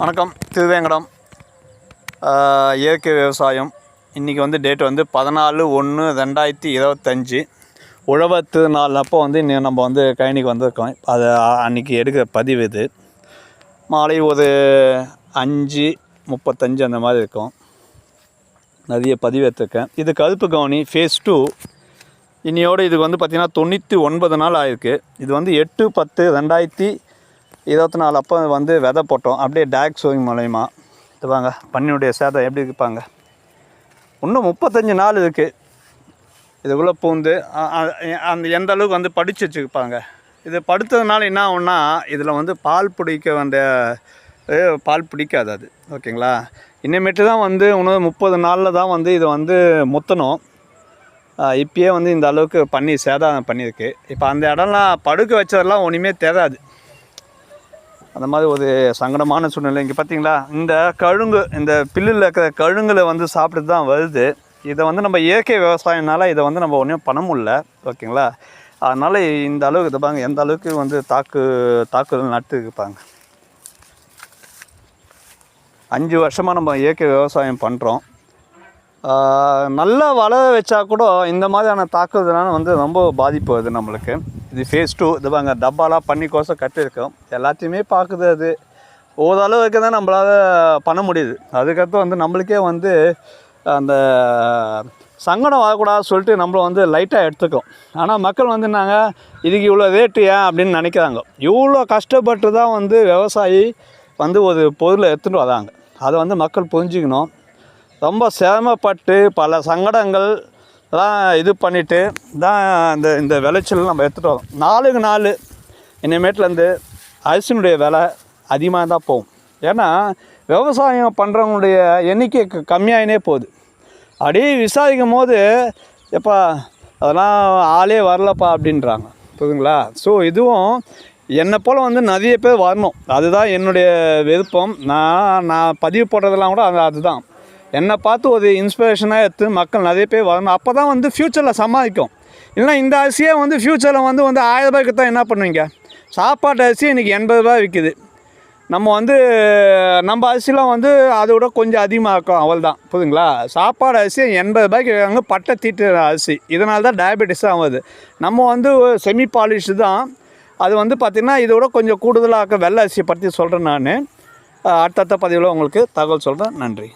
வணக்கம். திருவேங்கடம். இயற்கை விவசாயம். இன்றைக்கி வந்து டேட் வந்து பதினாலு ஒன்று ரெண்டாயிரத்தி இருபத்தஞ்சி. உழவர் திருநாள் அப்போ வந்து இன்னும் நம்ம வந்து கழனிக்கு வந்திருக்கோம். அது அன்றைக்கி அன்னைக்கு எடுக்கிற பதிவு இது. மாலை ஒரு அஞ்சு முப்பத்தஞ்சு அந்த மாதிரி இருக்கும். நிறைய பதிவு எடுத்திருக்கேன். இது கருப்பு கவுனி ஃபேஸ் டூ இன்னையோடு இதுக்கு வந்து பார்த்திங்கன்னா தொண்ணூற்றி ஒன்பது நாள் ஆயிருக்கு. இது வந்து எட்டு பத்து ரெண்டாயிரத்தி இருபத்தி நாலு அப்போ வந்து விதை போட்டோம். அப்படியே டேக் சோயிங் மூலயமா. இது வாங்க பன்னியுடைய சேதம் எப்படி இருப்பாங்க இன்னும் முப்பத்தஞ்சு நாள் இருக்குது இதுக்குள்ளே பூந்து அந்த எந்த அளவுக்கு வந்து படித்து வச்சுருப்பாங்க இது படுத்ததுனால என்ன ஆகும்னா இதில் வந்து பால் பிடிக்க வந்த பால் பிடிக்காது அது. ஓகேங்களா? இனிமேட்டு தான் வந்து இன்னும் முப்பது நாளில் தான் வந்து இது வந்து முத்தணும். இப்பயே வந்து இந்த அளவுக்கு பண்ணி சேதாரம் பண்ணியிருக்கு. இப்போ அந்த இடம்லாம் படுக்க வச்சதெல்லாம் ஒன்றுமே தெரியாது அந்த மாதிரி ஒரு சங்கடமான சூழ்நிலை. இங்கே பார்த்தீங்களா இந்த கழுங்கு இந்த பில்லில் இருக்கிற கழுங்குல வந்து சாப்பிட்டு தான் வருது. இதை வந்து நம்ம இயற்கை விவசாயம்னால இதை வந்து நம்ம ஒன்றும் பண்ண முடியல. ஓகேங்களா? அதனால் இந்த அளவுக்கு இதை பாருங்க எந்த அளவுக்கு வந்து தாக்கு தாக்குதல் நட்டு இருப்பாங்க அஞ்சு வருஷமாக நம்ம இயற்கை விவசாயம் பண்ணுறோம் நல்லா வளர வச்சா கூட இந்த மாதிரியான தாக்குதலான வந்து ரொம்ப பாதிப்பு வருது நம்மளுக்கு. இது ஃபேஸ் டூ இது பாங்க டப்பாலாம் பண்ணி கோசம் கட்டியிருக்கோம். எல்லாத்தையுமே பார்க்குது அது. ஓரளவுக்கு தான் நம்மளால் பண்ண முடியுது. அதுக்கடுத்து வந்து நம்மளுக்கே வந்து அந்த சங்கடம் வரக்கூடாது சொல்லிட்டு நம்மள வந்து லைட்டாக எடுத்துக்கோம். ஆனால் மக்கள் வந்து நாங்கள் இதுக்கு இவ்வளோ ரேட்டு ஏன் அப்படின்னு நினைக்கிறாங்க. இவ்வளோ கஷ்டப்பட்டு தான் வந்து விவசாயி வந்து ஒரு பொருளை எடுத்துகிட்டு வராங்க. அதை வந்து மக்கள் புரிஞ்சுக்கணும். ரொம்ப சிரமப்பட்டு பல சங்கடங்கள் எல்லாம் இது பண்ணிவிட்டு தான் இந்த இந்த விளைச்சல் நம்ம எடுத்துகிட்டு வரோம். நாளுக்கு நாள் இனிமேட்லேருந்து அரிசினுடைய விலை அதிகமாக தான் போகும். ஏன்னா விவசாயம் பண்ணுறவங்களுடைய எண்ணிக்கை க- கம்மியாயினே போகுது. அப்படியே விசாரிக்கும் போது எப்பா அதெல்லாம் ஆளே வரலப்பா அப்படின்றாங்க. புரியுதுங்களா? ஸோ இதுவும் என்னை போல் வந்து நிறைய பேர் வரணும். அதுதான் என்னுடைய விருப்பம். நான் நான் பதிவு போடுறதெல்லாம் கூட அது அதுதான். என்னை பார்த்து ஒரு இன்ஸ்பிரேஷனாக எடுத்து மக்கள் நிறைய பேர் வரணும் அப்போ தான் வந்து ஃப்யூச்சரில் சமாளிக்கும். இல்லைன்னா இந்த அரிசியே வந்து ஃப்யூச்சரில் வந்து வந்து ஆயிரம் ரூபாய்க்கு தான் என்ன பண்ணுவீங்க? சாப்பாட்டு அரிசி இன்றைக்கி எண்பது ரூபாய் விற்கிது நம்ம வந்து நம்ம அரிசிலாம் வந்து அதை விட கொஞ்சம் அதிகமாக இருக்கும் அவள் தான் புரியுதுங்களா? சாப்பாடு அரிசி எண்பது ரூபாய்க்கு வாங்க பட்டை தீட்டு அரிசி. இதனால தான் டயபெட்டிஸ் ஆகுது நம்ம வந்து செமி பாலிஷ் தான். அது வந்து பார்த்திங்கன்னா இதை விட கொஞ்சம் கூடுதலாக வெள்ளை அரிசியை பற்றி சொல்கிறேன் நான். அடுத்தடுத்த பதிவில் உங்களுக்கு தகவல் சொல்கிறேன் நன்றி.